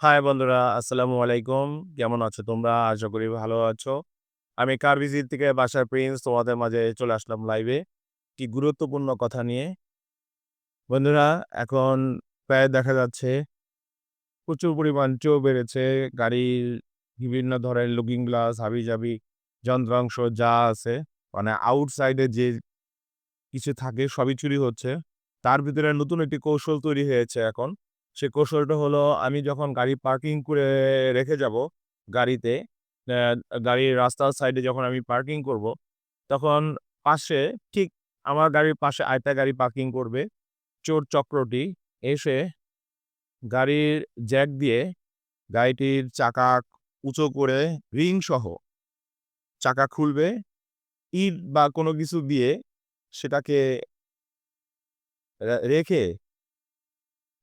High বন্ধুরা, আসসালামু আলাইকুম। কেমন আছো তোমরা? আশা করি ভালো আছো। আমি কার ভিজিট থেকে বাসার প্রিন্স তোমাদের মাঝে চলে আসলাম লাইভে। একটি গুরুত্বপূর্ণ কথা নিয়ে। বন্ধুরা, এখন প্রায় দেখা যাচ্ছে প্রচুর পরিমাণ চোর বেড়েছে। গাড়ির বিভিন্ন ধরনের লুকিং গ্লাস, হাবিজাবি যন্ত্রাংশ যা আছে, মানে আউটসাইডে যে কিছু থাকে সবই চুরি হচ্ছে। তার ভিতরে নতুন একটি কৌশল তৈরি হয়েছে এখন। সে কৌশলটা হলো আমি যখন গাড়ি পার্কিং করে রেখে যাব গাড়িতে, গাড়ির রাস্তার সাইডে যখন আমি পার্কিং করব, তখন পাশে ঠিক আমার গাড়ির পাশে আরেকটা গাড়ি পার্কিং করবে। চোর চক্রটি এসে গাড়ির জ্যাক দিয়ে গাড়িটির চাকা উঁচু করে রিং সহ চাকা খুলবে। ইট বা কোনো কিছু দিয়ে সেটাকে রেখে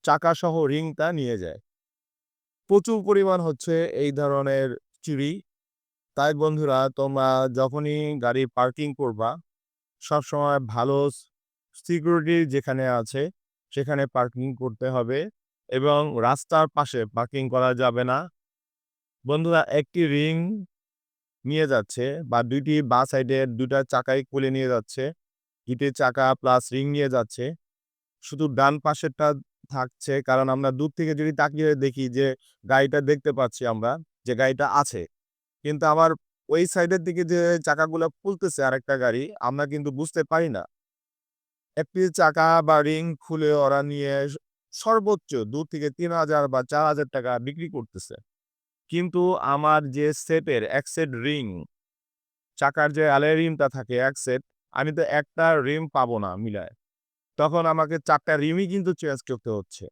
চাকাসহ রিংটা নিয়ে যায়। প্রচুর পরিমাণ হচ্ছে এই ধরনের চুরি। তাই বন্ধুরা তোমরা যখনই গাড়ি পার্কিং করবা, সবসময় ভালো সিকিউরিটি যেখানে আছে সেখানে পার্কিং করতে হবে এবং রাস্তার পাশে পার্কিং করা যাবে না। বন্ধুরা একটি রিং নিয়ে যাচ্ছে বা ২ টি বাঁ সাইডের ২ টা চাকাই খুলে নিয়ে যাচ্ছে। ইটের চাকা প্লাস রিং নিয়ে যাচ্ছে। শুধু ডান পাশেরটা থাকছে কারণ আমরা দূর থেকে যদি তাকিয়ে দেখি যে গাড়িটা দেখতে পাচ্ছি আমরা যে গাড়িটা আছে। কিন্তু আবার ওই সাইডের দিকে যে চাকাগুলা খুলতেছে আরেকটা গাড়ি আমরা কিন্তু বুঝতে পারি না। একটি চাকা বা রিং খুলে ওরা নিয়ে সর্বোচ্চ ২ থেকে ৩,০০০ বা ৳৪,০০০ বিক্রি করতেছে। কিন্তু আমার যে সেটের এক সেট রিং, চাকার যে অ্যালয় রিমটা থাকে এক সেট, আমি তো একটা রিম পাবো না মিলায়। তখন আমাকে চারটা রিমই কিন্তু চেঞ্জ করতে হচ্ছে।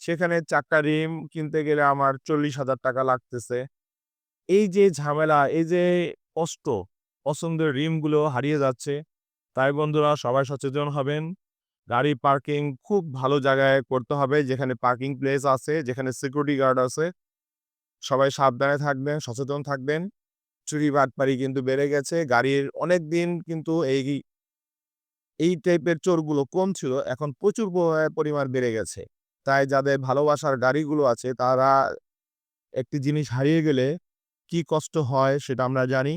সেখানে চারটা রিম কিনতে গেলে আমার ৳৪০,০০০ লাগতেছে। এই যে ঝামেলা, এই যে কষ্ট, পছন্দের রিমগুলো হারিয়ে যাচ্ছে। তাই বন্ধুরা সবাই সচেতন হবেন। গাড়ি পার্কিং খুব ভালো জায়গায় করতে হবে যেখানে পার্কিং প্লেস আছে, যেখানে সিকিউরিটি গার্ড আছে। সবাই সাবধানে থাকবেন, সচেতন থাকবেন। চুরি বাটপারি কিন্তু বেড়ে গেছে। গাড়ির অনেক দিন কিন্তু এই এই টাইপের চোরগুলো কম ছিল, এখন প্রচুর পরিমাণ বেড়ে গেছে। তাই যাদের ভালোবাসার গাড়িগুলো আছে তারা একটি জিনিস হারিয়ে গেলে কি কষ্ট হয় সেটা আমরা জানি।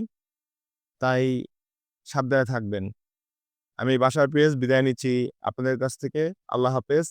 তাই সাবধানে থাকবেন। আমি বাসার পেজ বিদায় নিচ্ছি আপনাদের কাছ থেকে। আল্লাহ হাফেজ।